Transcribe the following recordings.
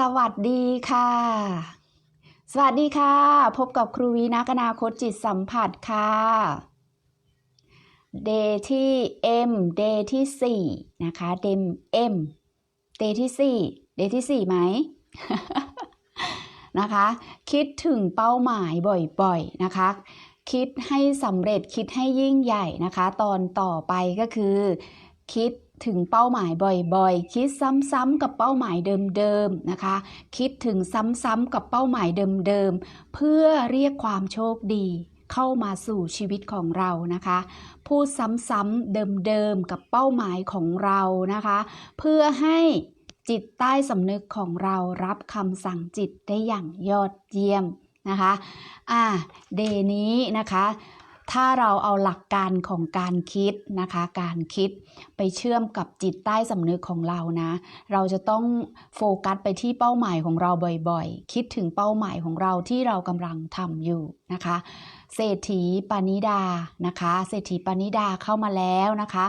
สวัสดีค่ะ สวัสดีค่ะ พบกับครูวีนักนาคตจิตสัมผัสค่ะเดย์ที่ M เดย์ที่ 4 นะคะเดม M เดย์ที่ 4 เดย์ที่ 4 ไหม นะคะ คิดถึงเป้าหมายบ่อยๆ นะคะ คิดให้สำเร็จคิดให้ยิ่งใหญ่นะคะ ตอนต่อไปก็คือ คิด ถึงเป้าหมายบ่อยๆ คิดซ้ำๆกับเป้าหมายเดิมๆนะคะ คิดถึงซ้ำๆกับเป้าหมายเดิมๆ เพื่อเรียกความโชคดีเข้ามาสู่ชีวิตของเรานะคะ พูดซ้ำๆเดิมๆ กับเป้าหมายของเรานะคะ เพื่อให้จิตใต้สำนึกของเรารับคำสั่งจิตได้อย่างยอดเยี่ยมนะคะ อ่า เดย์นี้นะคะ ถ้าเราเอาหลักการของการคิดนะคะ การคิดไปเชื่อมกับจิตใต้สำนึกของเรานะ เราจะต้องโฟกัสไปที่เป้าหมายของเราบ่อยๆ คิดถึงเป้าหมายของเราที่เรากำลังทำอยู่นะคะ เศรษฐีปานิดานะคะ เศรษฐีปานิดาเข้ามาแล้วนะคะ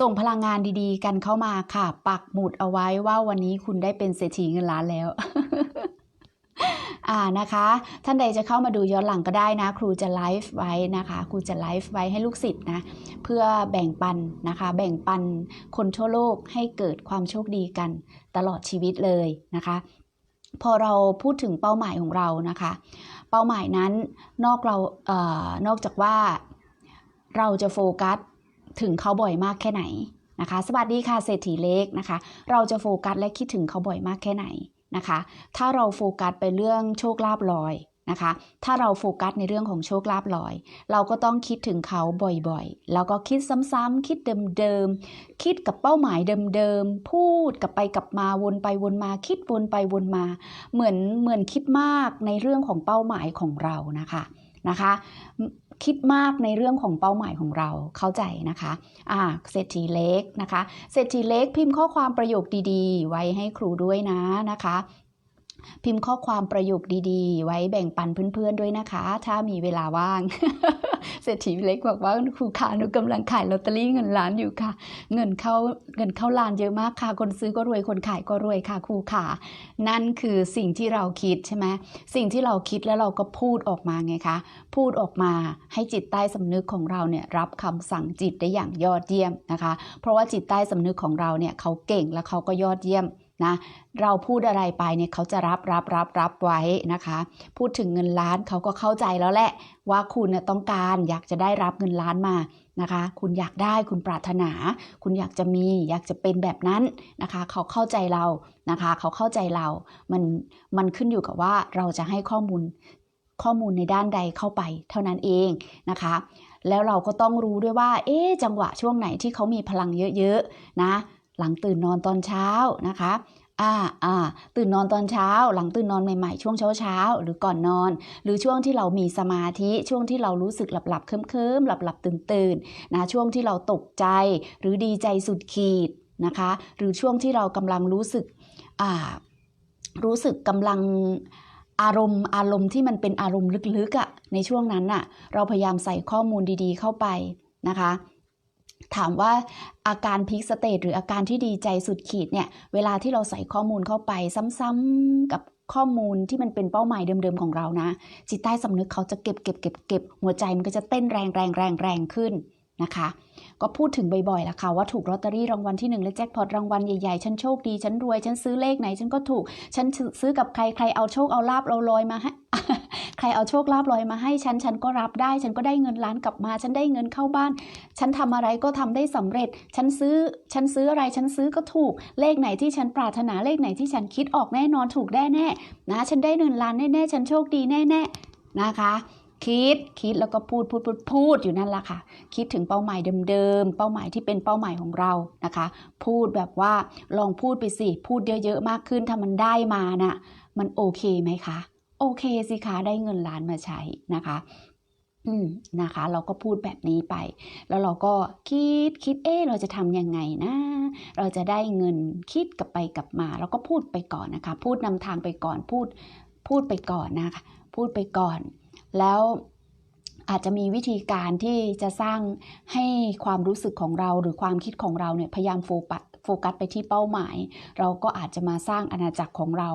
ส่งพลังงานดีๆ กันเข้ามาค่ะ ปักหมุดเอาไว้ว่าวันนี้คุณได้เป็นเศรษฐีเงินล้านแล้ว อ่านะคะ ท่านใดจะเข้ามาดูย้อนหลังก็ได้นะ ครูจะไลฟ์ไว้นะคะครูจะไลฟ์ไว้ให้ลูกศิษย์นะเพื่อแบ่งปันนะคะ แบ่งปันคนทั่วโลกให้เกิดความโชคดีกันตลอดชีวิตเลยนะคะ พอเราพูดถึงเป้าหมายของเรานะคะ เป้าหมายนั้นนอกเราเอ่อนอกจากว่าเราจะโฟกัสถึงเขาบ่อยมากแค่ไหนนะคะ สวัสดีค่ะเศรษฐีเล็กนะคะ เราจะโฟกัสและคิดถึงเขาบ่อยมากแค่ไหน นะคะ ถ้าเราโฟกัสไปเรื่องโชคลาภลอยนะคะ ถ้าเราโฟกัสในเรื่องของโชคลาภลอย เราก็ต้องคิดถึงเขาบ่อยๆ แล้วก็คิดซ้ำๆ คิดเดิมๆ คิดกับเป้าหมายเดิมๆ พูดกลับไปกลับมาวนไปวนมา คิดวนไปวนมา เหมือนเหมือนคิดมากในเรื่องของเป้าหมายของเรานะคะนะคะ คิดมากในเรื่องของเป้าหมายของเราเข้าใจนะคะอ่าเศรษฐีเล็กนะคะ เศรษฐีเล็กพิมพ์ข้อความประโยคดีๆ ไว้ให้ครูด้วยนะนะคะ พิมพ์ข้อความประโยคดีๆ ไว้แบ่งปันเพื่อนๆด้วยนะคะ ถ้ามีเวลาว่าง เศรษฐีเล็กบอกว่าครูขาหนูกำลังขายลอตเตอรี่เงินล้านอยู่ค่ะ เงินเข้าเงินเข้าล้านเยอะมากค่ะ คนซื้อก็รวยคนขายก็รวยค่ะครูขานั่นคือสิ่งที่เราคิดใช่ไหมสิ่งที่เราคิดแล้วเราก็พูดออกมาไงคะ พูดออกมาให้จิตใต้สำนึกของเราเนี่ยรับคำสั่งจิตได้อย่างยอดเยี่ยมนะคะ เพราะว่าจิตใต้สำนึกของเราเนี่ยเขาเก่งและเขาก็ยอดเยี่ยม นะเราพูดอะไรไปเนี่ยเขาจะรับรับรับรับไว้นะคะ พูดถึงเงินล้านเขาก็เข้าใจแล้วแหละ ว่าคุณน่ะต้องการอยากจะได้รับเงินล้านมานะคะ คุณอยากได้คุณปรารถนา คุณอยากจะมีอยากจะเป็นแบบนั้นนะคะ เขาเข้าใจเรานะคะ เขาเข้าใจเรา มันมันขึ้นอยู่กับว่าเราจะให้ข้อมูลข้อมูลในด้านใดเข้าไปเท่านั้นเองนะคะ แล้วเราก็ต้องรู้ด้วยว่า เอ๊จังหวะช่วงไหนที่เขามีพลังเยอะๆนะ หลังตื่นนอนตอนเช้านะคะอ่าอ่าตื่นนอนตอนเช้า หลังตื่นนอนใหม่ๆ ช่วงเช้าเช้าๆหรือก่อนนอน หรือช่วงที่เรามีสมาธิช่วงที่เรารู้สึกหลับหลับๆเคิมเคิมหลับหลับตื่นตื่นๆนะช่วงที่เราตกใจ หรือดีใจสุดขีดนะคะ หรือช่วงที่เรากำลังรู้สึกอ่ารู้สึกกำลังอารมณ์อารมณ์ที่มันเป็นอารมณ์ลึกๆอะ่ะในช่วงนั้นน่ะเราพยายามใส่ข้อมูลดีๆเข้าไปนะคะ ถามว่าอาการพีคสเตจหรืออาการที่ดีใจสุดขีดเนี่ย เวลาที่เราใส่ข้อมูลเข้าไปซ้ำๆกับข้อมูลที่มันเป็นเป้าหมายเดิมๆของเรานะ จิตใต้สำนึกเขาจะเก็บเก็บเก็บเก็บหัวใจมันก็จะเต้นแรงแรงแรงแรงขึ้นนะคะ ก็พูดถึงบ่อยๆล่ะค่ะว่าถูกลอตเตอรี่รางวัลที่หนึ่งและแจ็คพอตรางวัลใหญ่ๆ ฉันโชคดี ฉันรวย ฉันซื้อเลขไหน ฉันก็ถูก ฉันซื้อกับใครใครเอาโชคเอาลาบเอาลอยมาให้ใครเอาโชคลาบลอยมาให้ฉัน ฉันก็รับได้ ฉันก็ได้เงินล้านกลับมา ฉันได้เงินเข้าบ้าน ฉันทำอะไรก็ทำได้สำเร็จ ฉันซื้อ ฉันซื้ออะไร ฉันซื้อก็ถูก เลขไหนที่ฉันปรารถนา เลขไหนที่ฉันคิดออกแน่นอนถูกแน่แน่นะ ฉันได้เงินล้านแน่ๆฉันโชคดีแน่ๆนะคะ คิดคิดแล้วก็พูดพูดพูดพูดอยู่นั่นแหละค่ะ คิดถึงเป้าหมายเดิมๆ เป้าหมายที่เป็นเป้าหมายของเรานะคะ พูดแบบว่าลองพูดไปสิพูดเยอะๆมากขึ้นถ้ามันได้มาน่ะมันโอเคไหมคะโอเคสิคะได้เงินล้านมาใช้นะคะอืมนะคะ เราก็พูดแบบนี้ไป แล้วเราก็คิดคิดเอ๊เราจะทำยังไงนะ เราจะได้เงินคิดกลับไปกลับมาเราก็พูดไปก่อนนะคะ พูดนำทางไปก่อนพูด พูดไปก่อนนะคะพูดไปก่อน แล้วอาจจะมีวิธีการที่จะสร้างให้ความรู้สึกของเราหรือความคิดของเราเนี่ยพยายามโฟกัสโฟกัสไปที่เป้าหมาย เราก็อาจจะมาสร้างอาณาจักรของเรา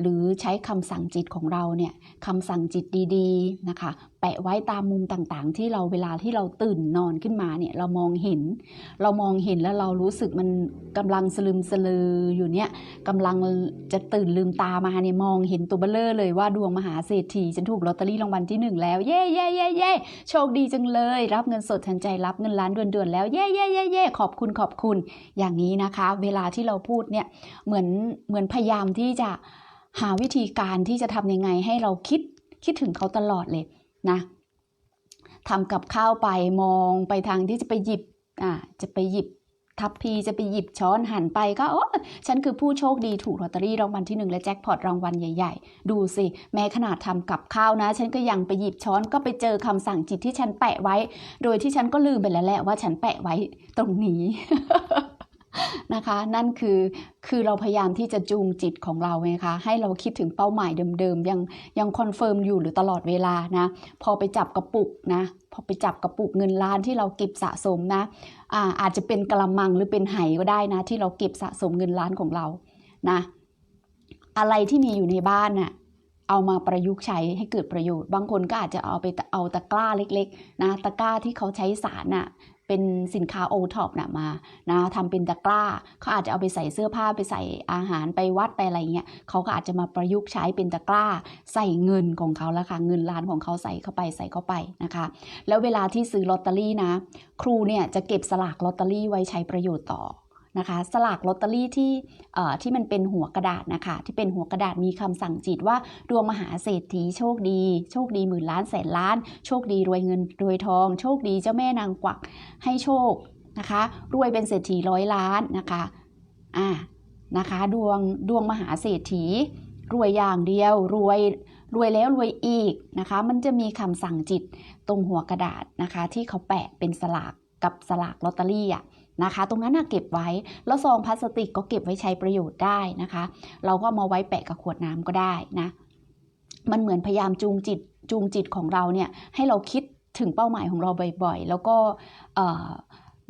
หรือใช้คำสั่งจิตของเราเนี่ยคำสั่งจิตดีๆนะคะ ปะไว้ตามมุมต่างๆ ที่เราเวลาที่เราตื่นนอนขึ้นมาเนี่ยเรามองเห็น เรามองเห็นแล้วเรารู้สึกมันกำลังสลึมสลืออยู่เนี่ยกำลังจะตื่นลืมตามาเนี่ยมองเห็นตัวเบลเลอร์เลยว่าดวงมหาเศรษฐีฉันถูกลอตเตอรี่รางวัลที่หนึ่งแล้วเย่เย่เย่เย่โชคดีจังเลย รับเงินสดทันใจรับเงินล้านด่วนๆแล้วเย่เย่เย่เย่ขอบคุณขอบคุณ อย่างนี้นะคะ เวลาที่เราพูดเนี่ยเหมือนเหมือนพยายามที่จะหาวิธีการที่จะทำยังไงให้เราคิดคิดถึงเขาตลอดเลย นะทำกับข้าวไปมองไปทางที่จะไปหยิบอ่าจะไปหยิบทัพพีจะไปหยิบช้อนหันไปก็โอ้ฉันคือผู้โชคดีถูกลอตเตอรี่รางวัลที่หนึ่งและแจ็คพอตรางวัลใหญ่ ๆ ดูสิ แม้ขนาดทำกับข้าวนะ ฉันก็ยังไปหยิบช้อนก็ไปเจอคำสั่งจิตที่ฉันแปะไว้ โดยที่ฉันก็ลืมไปแล้วแหละว่าฉันแปะไว้ตรงนี้ นะคะ นั่นคือคือเราพยายามที่จะจูงจิตของเราไงคะให้เราคิดถึงเป้าหมายเดิมๆยังยังคอนเฟิร์มอยู่หรือตลอดเวลานะพอไปจับกระปุกนะพอไปจับกระปุกเงินล้านที่เราเก็บสะสมนะอ่าอาจจะเป็นกระมังหรือเป็นไหก็ได้นะ ที่เราเก็บสะสมเงินล้านของเรานะอะไรที่มีอยู่ในบ้านน่ะเอามาประยุกต์ใช้ให้เกิดประโยชน์ บางคนก็อาจจะเอาไปเอาตะกร้าเล็กๆนะตะกร้าที่เขาใช้สารน่ะ เป็นสินค้าโอท็อปนะมานะทำเป็นตะกร้าเขาอาจจะเอาไปใส่เสื้อผ้าไปใส่อาหารไปวัดไปอะไรเงี้ยเขาก็อาจจะมาประยุกต์ใช้เป็นตะกร้า ใส่เงินของเขาแล้วค่ะเงินล้านของเขาใส่เข้าไปใส่เข้าไปนะคะ แล้วเวลาที่ซื้อลอตเตอรี่นะ ครูเนี่ยจะเก็บสลากลอตเตอรี่ไว้ใช้ประโยชน์ต่อ นะคะสลากลอตเตอรี่ที่ที่มันเป็นหัวกระดาษนะคะที่เป็นหัวกระดาษมีคำสั่งจิตว่าดวงมหาเศรษฐีโชคดี โชคดีหมื่นล้านแสนล้าน โชคดีรวยเงินรวยทอง โชคดีเจ้าแม่นางกวักให้โชคนะคะรวยเป็นเศรษฐีร้อยล้านนะคะอ่านะคะดวงดวงมหาเศรษฐี รวยอย่างเดียวรวยรวยแล้วรวยอีกนะคะมันจะมีคำสั่งจิตตรงหัวกระดาษนะคะที่เขาแปะเป็นสลากกับสลากลอตเตอรี่อะ นะคะ ตรงนั้นเก็บไว้ แล้วซองพลาสติกก็เก็บไว้ใช้ประโยชน์ได้นะคะ เราก็มาไว้แปะกับขวดน้ำก็ได้นะ มันเหมือนพยายามจูงจิตจูงจิตของเราเนี่ยให้เราคิดถึงเป้าหมายของเราบ่อยๆ แล้วก็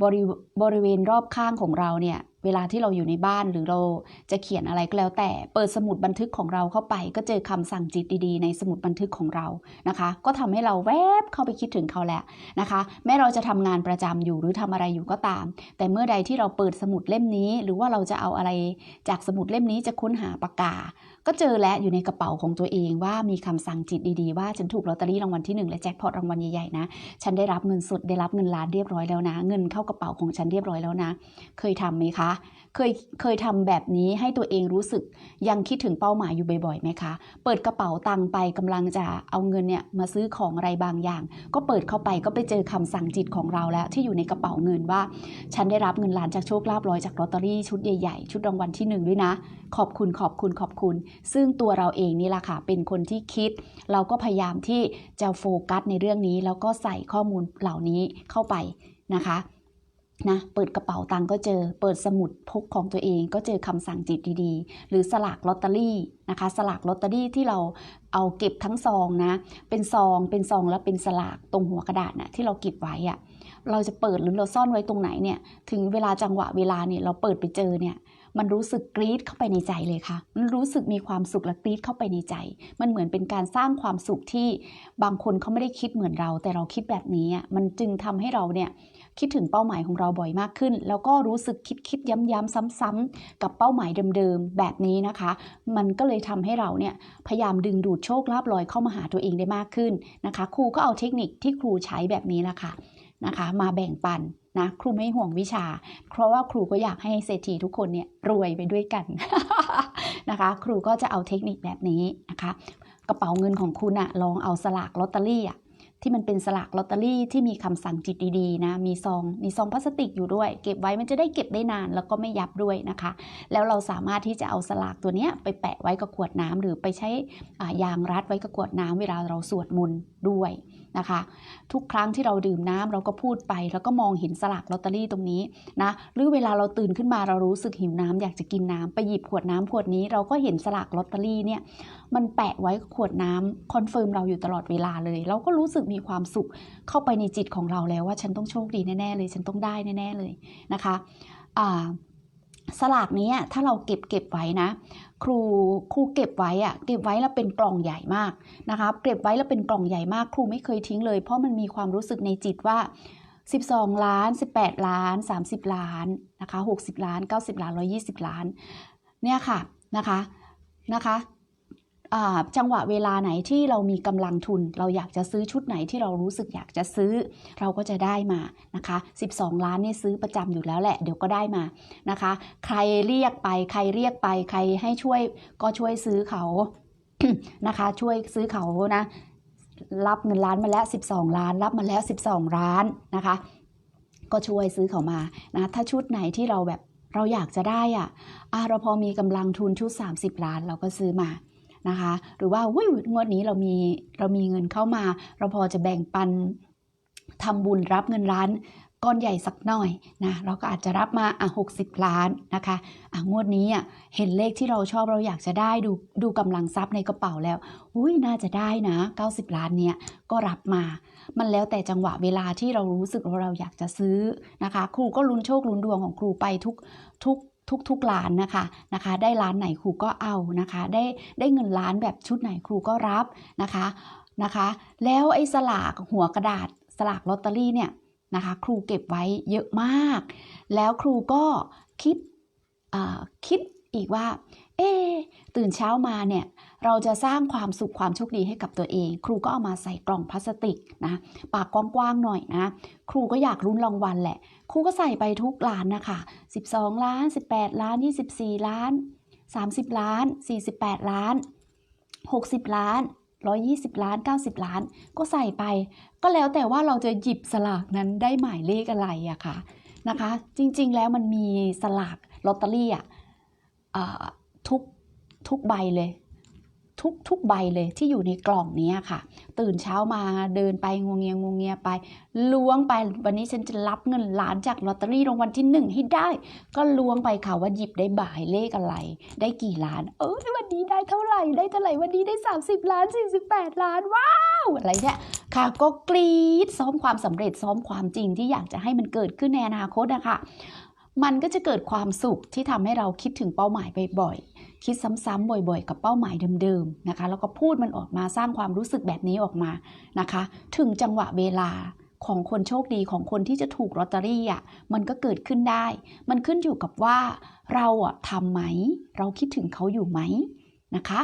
บริบริเวณรอบข้างของเราเนี่ย เวลาที่เราอยู่ในบ้านหรือเราจะเขียนอะไรก็แล้ว แต่เปิดสมุดบันทึกของเราเข้าไป ก็เจอคำสั่งจิตดีๆ ในสมุดบันทึกของเรานะคะ ก็ทำให้เราแวบเข้าไปคิดถึงเขาแหละนะคะ แม้เราจะทำงานประจำอยู่หรือทำอะไรอยู่ก็ตาม แต่เมื่อใดที่เราเปิดสมุดเล่มนี้ หรือว่าเราจะเอาอะไรจากสมุดเล่มนี้จะค้นหาปากกา ก็เจอแล้วอยู่ในกระเป๋าของตัวเองว่ามีคำสั่งจิตดีๆว่าฉันถูกลอตเตอรี่รางวัลที่หนึ่งและแจ็คพอตรางวัลใหญ่ๆนะ ฉันได้รับเงินสดได้รับเงินล้านเรียบร้อยแล้วนะ เงินเข้ากระเป๋าของฉันเรียบร้อยแล้วนะ เคยทำไหมคะ เคยเคยทำแบบนี้ให้ตัวเองรู้สึกยังคิดถึงเป้าหมายอยู่บ่อยๆไหมคะ เปิดกระเป๋าตังค์ไปกำลังจะเอาเงินเนี่ยมาซื้อของอะไรบางอย่าง ก็เปิดเข้าไปก็ไปเจอคำสั่งจิตของเราแล้วที่อยู่ในกระเป๋าเงินว่า ฉันได้รับเงินล้านจากโชคลาภร้อยจากลอตเตอรี่ชุดใหญ่ๆชุดรางวัลที่หนึ่งด้วยนะ ขอบคุณขอบคุณขอบคุณซึ่งตัวเราเองนี่แหละค่ะเป็นคนที่คิด เราก็พยายามที่จะโฟกัสในเรื่องนี้ แล้วก็ใส่ข้อมูลเหล่านี้เข้าไปนะคะนะเปิดกระเป๋าตังก็เจอ เปิดสมุดพกของตัวเองก็เจอคำสั่งจิตดีๆ หรือสลากลอตเตอรี่นะคะ สลากลอตเตอรี่ที่เราเอาเก็บทั้งซองนะ เป็นซอง เป็นซองแล้วเป็นสลากตรงหัวกระดาษน่ะที่เราเก็บไว้อะเราจะเปิดหรือเราซ่อนไว้ตรงไหนเนี่ย ถึงเวลาจังหวะเวลาเนี่ยเราเปิดไปเจอเนี่ย มันรู้สึกกรี๊ดเข้าไปในใจเลยค่ะ มันรู้สึกมีความสุขและกรี๊ดเข้าไปในใจ มันเหมือนเป็นการสร้างความสุขที่บางคนเขาไม่ได้คิดเหมือนเรา แต่เราคิดแบบนี้อะมันจึงทำให้เราเนี่ยคิดถึงเป้าหมายของเราบ่อยมากขึ้น แล้วก็รู้สึกคิดคิดย้ำๆซ้ำๆกับเป้าหมายเดิมๆแบบนี้นะคะ มันก็เลยทำให้เราเนี่ยพยายามดึงดูดโชคลาภลอยเข้ามาหาตัวเองได้มากขึ้นนะคะ ครูก็เอาเทคนิคที่ครูใช้แบบนี้ละค่ะนะคะ มาแบ่งปัน นะครูไม่ห่วงวิชา เพราะว่าครูก็อยากให้เศรษฐีทุกคนเนี่ยรวยไปด้วยกันนะคะ ครูก็จะเอาเทคนิคแบบนี้นะคะ กระเป๋าเงินของคุณอะลองเอาสลากลอตเตอรี่อะที่มันเป็นสลากลอตเตอรี่ที่มีคำสั่งจิตดีๆนะ มีซอง มีซองพลาสติกอยู่ด้วย เก็บไว้มันจะได้เก็บได้นานแล้วก็ไม่ยับด้วยนะคะ แล้วเราสามารถที่จะเอาสลากตัวเนี้ยไปแปะไว้กับขวดน้ำหรือไปใช้ยางรัดไว้กับขวดน้ำเวลาเราสวดมนต์ด้วย นะคะ ทุกครั้งที่เราดื่มน้ำเราก็พูดไป แล้วก็มองเห็นสลากลอตเตอรี่ตรงนี้นะหรือเวลาเราตื่นขึ้นมาเรารู้สึกหิวน้ำอยากจะกินน้ำไปหยิบขวดน้ำขวดนี้เราก็เห็นสลากลอตเตอรี่เนี่ยมันแปะไว้ขวดน้ำคอนเฟิร์มเราอยู่ตลอดเวลาเลย เราก็รู้สึกมีความสุขเข้าไปในจิตของเราแล้วว่าฉันต้องโชคดีแน่ๆเลย ฉันต้องได้แน่ๆเลยนะคะอ่า สลากนี้ถ้าเราเก็บเก็บไว้นะ ครูครูเก็บไว้อะเก็บไว้แล้วเป็นกล่องใหญ่มากนะคะเก็บไว้แล้วเป็นกล่องใหญ่มาก ครูไม่เคยทิ้งเลย เพราะมันมีความรู้สึกในจิตว่า 12 ล้าน 18 ล้าน 30 ล้านนะคะ60 ล้าน 90 ล้าน 120 ล้าน เนี่ยค่ะนะคะนะคะ จังหวะเวลาไหนที่เรามีกำลังทุน เราอยากจะซื้อชุดไหนที่เรารู้สึกอยากจะซื้อ เราก็จะได้มานะคะ 12 ล้านเนี่ยซื้อประจำอยู่แล้วแหละ เดี๋ยวก็ได้มานะคะ ใครเรียกไปใครเรียกไปใครให้ช่วยก็ช่วยซื้อเขานะคะ ช่วยซื้อเขานะ รับเงินล้านมาแล้ว 12 ล้าน รับมาแล้ว 12 ล้านนะคะ ก็ช่วยซื้อเขามานะถ้าชุดไหนที่เราแบบเราอยากจะได้อะอะเราพอมีกำลังทุนชุด 30 ล้านเราก็ซื้อมา นะคะ หรือว่าวุ้ยงวดนี้เรามีเรามีเงินเข้ามา เราพอจะแบ่งปันทำบุญรับเงินล้านก้อนใหญ่สักหน่อยนะเราก็อาจจะรับมาอะ60ล้านนะคะอะงวดนี้อะเห็นเลขที่เราชอบเราอยากจะได้ดูดูกำลังทรัพย์ในกระเป๋าแล้วอุ้ยน่าจะได้นะ 90 ล้านเนี่ยก็รับมา มันแล้วแต่จังหวะเวลาที่เรารู้สึกว่าเราอยากจะซื้อนะคะ ครูก็ลุ้นโชคลุ้นดวงของครูไปทุกทุก ทุกๆล้านนะคะนะคะ ได้ล้านไหนครูก็เอานะคะ ได้ได้เงินล้านแบบชุดไหนครูก็รับนะคะนะคะ แล้วไอ้สลากหัวกระดาษสลากลอตเตอรี่เนี่ยนะคะ ครูเก็บไว้เยอะมาก แล้วครูก็คิดอ่าคิด อีกว่า เอ๊ตื่นเช้ามาเนี่ยเราจะสร้างความสุขความโชคดีให้กับตัวเอง ครูก็เอามาใส่กล่องพลาสติกนะปากกว้างๆหน่อยนะ ครูก็อยากรุ้นรางวัลแหละ ครูก็ใส่ไปทุกล้านนะคะ 12 ล้าน 18 ล้าน 24 ล้าน 30 ล้าน 48 ล้าน 60 ล้าน120 ล้าน 90 ล้าน ก็ใส่ไป ก็แล้วแต่ว่าเราจะหยิบสลากนั้นได้หมายเลขอะไรอะค่ะนะคะ จริงๆแล้วมันมีสลากลอตเตอรี่อะ ทุกทุกใบเลยทุกทุกใบเลยที่อยู่ในกล่องนี้ค่ะ ตื่นเช้ามาเดินไปงวงเงียงวงเงียไป ล้วงไปวันนี้ฉันจะรับเงินล้านจากลอตเตอรี่รางวัลที่หนึ่งให้ได้ ก็ล้วงไปค่ะว่าหยิบได้บ่ายเลขอะไร ได้กี่ล้าน เออวันนี้ได้เท่าไหร่ได้เท่าไหร่วันนี้ได้ 30 ล้าน 48 ล้านว้าวอะไรเนี่ยค่ะก็กรี๊ดซ้อมความสำเร็จซ้อมความจริงที่อยากจะให้มันเกิดขึ้นในอนาคตนะคะ มันก็จะเกิดความสุขที่ทำให้เราคิดถึงเป้าหมายบ่อยๆ คิดซ้ำๆบ่อยๆ กับเป้าหมายเดิมๆนะคะ แล้วก็พูดมันออกมาสร้างความรู้สึกแบบนี้ออกมานะคะ ถึงจังหวะเวลาของคนโชคดีของคนที่จะถูกลอตเตอรี่อะมันก็เกิดขึ้นได้ มันขึ้นอยู่กับว่าเราอะทำไหม เราคิดถึงเขาอยู่ไหมนะคะ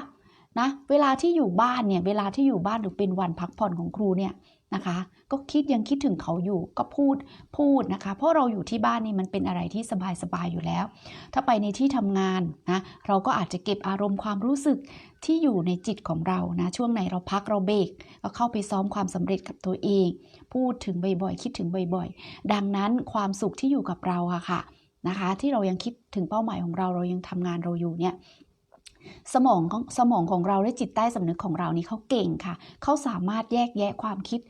นะเวลาที่อยู่บ้านเนี่ยเวลาที่อยู่บ้านหรือเป็นวันพักผ่อนของครูเนี่ย นะคะ ก็คิดยังคิดถึงเขาอยู่ก็พูดพูดนะคะ เพราะเราอยู่ที่บ้านนี่มันเป็นอะไรที่สบายสบายๆอยู่แล้ว ถ้าไปในที่ทำงานนะเราก็อาจจะเก็บอารมณ์ความรู้สึกที่อยู่ในจิตของเรานะช่วงไหนเราพักเราเบรกก็เข้าไปซ้อมความสำเร็จกับตัวเอง พูดถึงบ่อยๆคิดถึงบ่อยๆ ดังนั้นความสุขที่อยู่กับเราอะค่ะนะคะที่เรายังคิดถึงเป้าหมายของเราเรายังทำงานเราอยู่เนี่ย สมองของสมองของเราและจิตใต้สำนึกของเรานี่เขาเก่งค่ะ เขาสามารถแยกแยะความคิด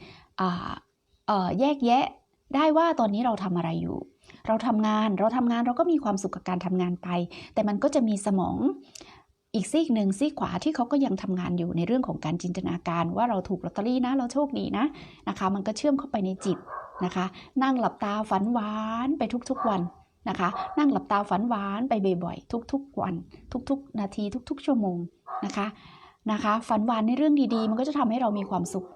แยกแยะได้ว่าตอนนี้เราทำอะไรอยู่ เราทำงานเราทำงานเราก็มีความสุขกับการทำงานไป แต่มันก็จะมีสมองอีกซีกหนึ่งซีกขวาที่เขาก็ยังทำงานอยู่ในเรื่องของการจินตนาการว่าเราถูกลอตเตอรี่นะเราโชคดีนะนะคะ มันก็เชื่อมเข้าไปในจิตนะคะ นั่งหลับตาฝันหวานไปทุกๆวัน นะคะ นั่งหลับตาฝันหวานไปบ่อยๆทุกๆวัน ทุกๆ นาทีทุก ๆ ชั่วโมงนะคะนะคะ ฝันหวานในเรื่องดีๆ มันก็จะทำให้เรามีความสุข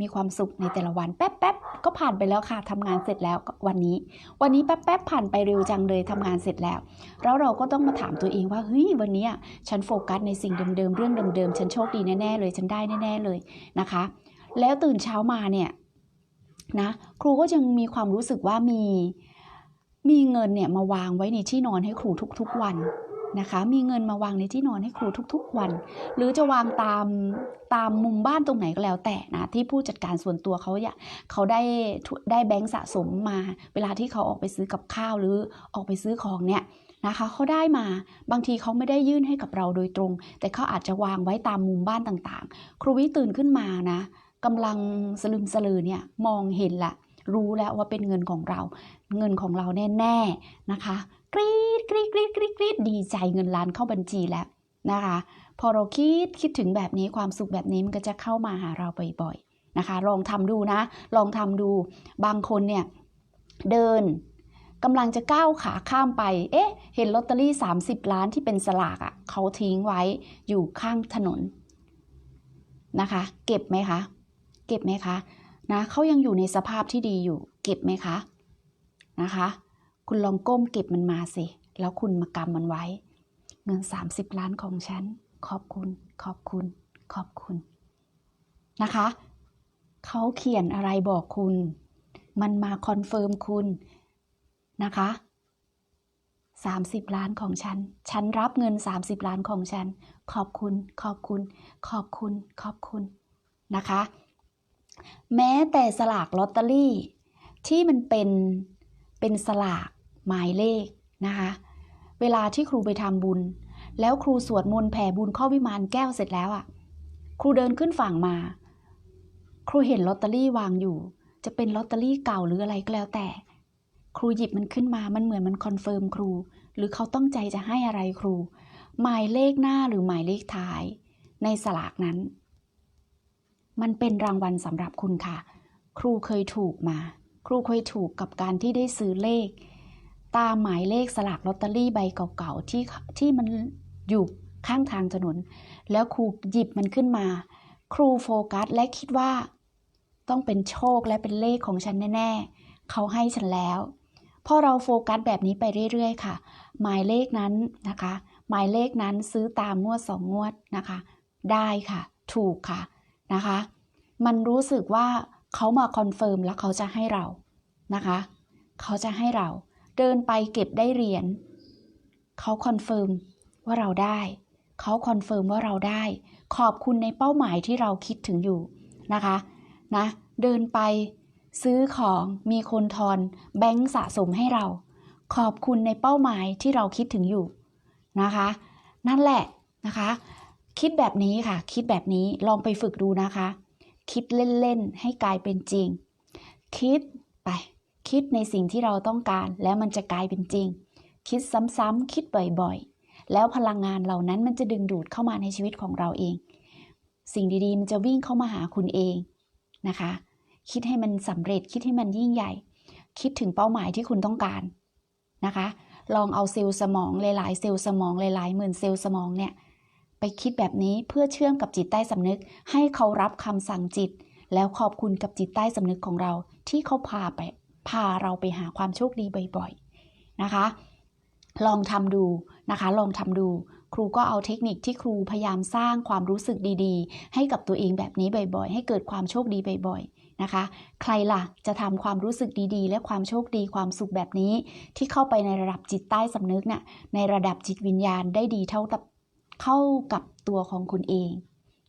มีความสุขในแต่ละวันแป๊บๆก็ผ่านไปแล้วค่ะทำงานเสร็จแล้ววันนี้ วันนี้แป๊บๆผ่านไปเร็วจังเลยทำงานเสร็จแล้ว แล้วเราก็ต้องมาถามตัวเองว่าเฮ้ยวันนี้ฉันโฟกัสในสิ่งเดิมๆเรื่องเดิมๆฉันโชคดีแน่ๆเลยฉันได้แน่ๆเลยนะคะ แล้วตื่นเช้ามาเนี่ยนะครูก็ยังมีความรู้สึกว่ามี มีเงินเนี่ยมาวางไว้ในที่นอนให้ครูทุกๆวันนะคะ มีเงินมาวางในที่นอนให้ครูทุกๆวัน หรือจะวางตามตามมุมบ้านตรงไหนก็แล้วแต่นะที่ผู้จัดการส่วนตัวเขาอยากเขาได้ได้แบงค์สะสมมา เวลาที่เขาออกไปซื้อกับข้าวหรือออกไปซื้อของเนี่ยนะคะเขาได้มาบางทีเขาไม่ได้ยื่นให้กับเราโดยตรง แต่เขาอาจจะวางไว้ตามมุมบ้านต่างๆ ครูวิตื่นขึ้นมานะกำลังสลึมสลือเนี่ยมองเห็นละ รู้แล้วว่าเป็นเงินของเรา เงินของเราแน่ๆนะคะกรี๊ดกรี๊ดกรี๊ดกรี๊ดกรี๊ดดีใจเงินล้านเข้าบัญชีแล้วนะคะ พอเราคิดคิดถึงแบบนี้ความสุขแบบนี้มันก็จะเข้ามาหาเราบ่อยๆนะคะ ลองทำดูนะ ลองทำดูบางคนเนี่ยเดินกำลังจะก้าวขาข้ามไป เอ๊ะ เห็นลอตเตอรี่ 30 ล้านที่เป็นสลากอะ่ะ เขาทิ้งไว้อยู่ข้างถนนนะคะ เก็บไหมคะ เก็บไหมคะ นะเขายังอยู่ในสภาพที่ดีอยู่ เก็บไหมคะนะคะ คุณลองก้มเก็บมันมาสิ แล้วคุณมากำมันไว้ เงิน 30 ล้านของฉัน ขอบคุณ ขอบคุณ ขอบคุณนะคะเขาเขียนอะไรบอกคุณ มันมาคอนเฟิร์มคุณนะคะ30 ล้านของฉัน ฉันรับเงิน 30 ล้านของฉัน ขอบคุณ ขอบคุณ ขอบคุณ ขอบคุณ นะคะ แม้แต่สลากลอตเตอรี่ที่มันเป็นเป็นสลากหมายเลขนะคะ เวลาที่ครูไปทำบุญ แล้วครูสวดมนต์แผ่บุญข้าวิมานแก้วเสร็จแล้วอะ่ะ ครูเดินขึ้นฝั่งมา ครูเห็นลอตเตอรี่วางอยู่ จะเป็นลอตเตอรี่เก่าหรืออะไรก็แล้วแต่ ครูหยิบมันขึ้นมา มันเหมือนมันคอนเฟิร์มครู หรือเขาต้องใจจะให้อะไรครู หมายเลขหน้าหรือหมายเลขท้าย ในสลากนั้น มันเป็นรางวัลสำหรับคุณค่ะ ครูเคยถูกมา ครูเคยถูกกับการที่ได้ซื้อเลข ตามหมายเลขสลากลอตเตอรี่ใบเก่าๆที่ที่มันอยู่ข้างทางถนน แล้วครูหยิบมันขึ้นมา ครูโฟกัสและคิดว่า ต้องเป็นโชคและเป็นเลขของฉันแน่ๆ เขาให้ฉันแล้วพอเราโฟกัสแบบนี้ไปเรื่อยๆ ค่ะ หมายเลขนั้นนะคะ หมายเลขนั้นซื้อตามงวดสองงวดนะคะ ได้ค่ะ ถูกค่ะ นะคะ มันรู้สึกว่าเขามาคอนเฟิร์มแล้วเขาจะให้เรานะคะ เขาจะให้เราเดินไปเก็บได้เหรียญเขาคอนเฟิร์มว่าเราได้ เขาคอนเฟิร์มว่าเราได้ ขอบคุณในเป้าหมายที่เราคิดถึงอยู่นะคะนะเดินไปซื้อของมีคนทอนแบงค์สะสมให้เรา ขอบคุณในเป้าหมายที่เราคิดถึงอยู่นะคะ นั่นแหละนะคะ คิดแบบนี้ค่ะ คิดแบบนี้ลองไปฝึกดูนะคะ คิดเล่นๆให้กลายเป็นจริง คิดไป คิดในสิ่งที่เราต้องการ แล้วมันจะกลายเป็นจริง คิดซ้ำๆคิดบ่อยๆ แล้วพลังงานเหล่านั้นมันจะดึงดูดเข้ามาในชีวิตของเราเอง สิ่งดีๆ มันจะวิ่งเข้ามาหาคุณเองนะคะ คิดให้มันสำเร็จคิดให้มันยิ่งใหญ่ คิดถึงเป้าหมายที่คุณต้องการนะคะ ลองเอาเซลล์สมองหลายๆเซลล์สมองหลายๆหมื่นเซลล์สมองเนี่ย ไปคิดแบบนี้เพื่อเชื่อมกับจิตใต้สำนึก ให้เขารับคำสั่งจิต แล้วขอบคุณกับจิตใต้สำนึกของเรา ที่เขาพาไปพาเราไปหาความโชคดีบ่อยๆนะคะ ลองทำดูนะคะ ลองทำดู ครูก็เอาเทคนิคที่ครูพยายามสร้างความรู้สึกดีๆ ให้กับตัวเองแบบนี้บ่อยๆ ให้เกิดความโชคดีบ่อยๆนะคะ ใครล่ะจะทำความรู้สึกดีๆ และความโชคดีความสุขแบบนี้ ที่เข้าไปในระดับจิตใต้สำนึกน่ะในระดับจิตวิญญาณได้ดีเท่ากับ เข้ากับตัวของคุณเอง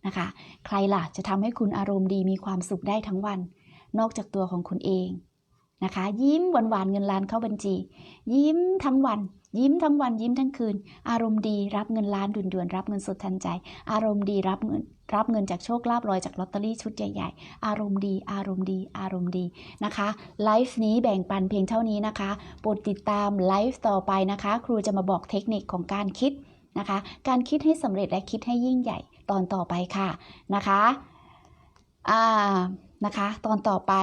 นะคะ ใครล่ะจะทำให้คุณอารมณ์ดีมีความสุขได้ทั้งวัน นอกจากตัวของคุณเองนะคะ ยิ้มหวานๆเงินล้านเข้าบัญชี ยิ้มทั้งวัน ยิ้มทั้งวัน ยิ้มทั้งคืน อารมณ์ดีรับเงินล้านด่วนๆรับเงินสดทันใจ อารมณ์ดีรับเงินรับเงินจากโชคลาภลอยจากลอตเตอรี่ชุดใหญ่ ๆ อารมณ์ดี อารมณ์ดี อารมณ์ดีนะคะ ไลฟ์นี้แบ่งปันเพียงเท่านี้นะคะ โปรดติดตามไลฟ์ต่อไปนะคะ ครูจะมาบอกเทคนิคของการคิด นะคะ การคิดให้สำเร็จและคิดให้ยิ่งใหญ่ตอนต่อไปค่ะนะคะอ่านะคะ ตอนต่อไป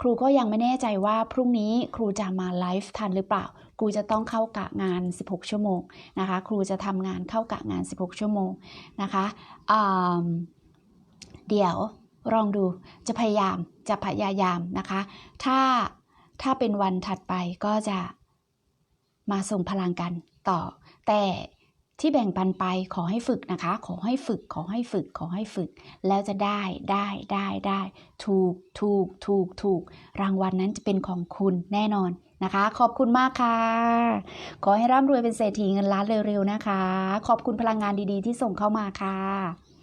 ครูก็ยังไม่แน่ใจว่าพรุ่งนี้ครูจะมาไลฟ์ทันหรือเปล่า ครูจะต้องเข้ากะงาน 16 ชั่วโมงนะคะ ครูจะทำงานเข้ากะงาน 16 ชั่วโมงนะคะเดี๋ยวลองดูจะพยายามจะพยายามนะคะ ถ้าถ้าเป็นวันถัดไปก็จะมาส่งพลังกันต่อ แต่ ที่แบ่งปันไปขอให้ฝึกนะคะ ขอให้ฝึก ขอให้ฝึก ขอให้ฝึก แล้วจะได้ได้ได้ได้ ถูกถูกถูกถูก รางวัลนนั้นจะเป็นของคุณแน่นอนนะคะ ขอบคุณมากค่ะ ขอให้ร่ำรวยเป็นเศรษฐีเงินล้านเร็วๆนะคะ ขอบคุณพลังงานดีๆ ที่ส่งเข้ามาค่ะ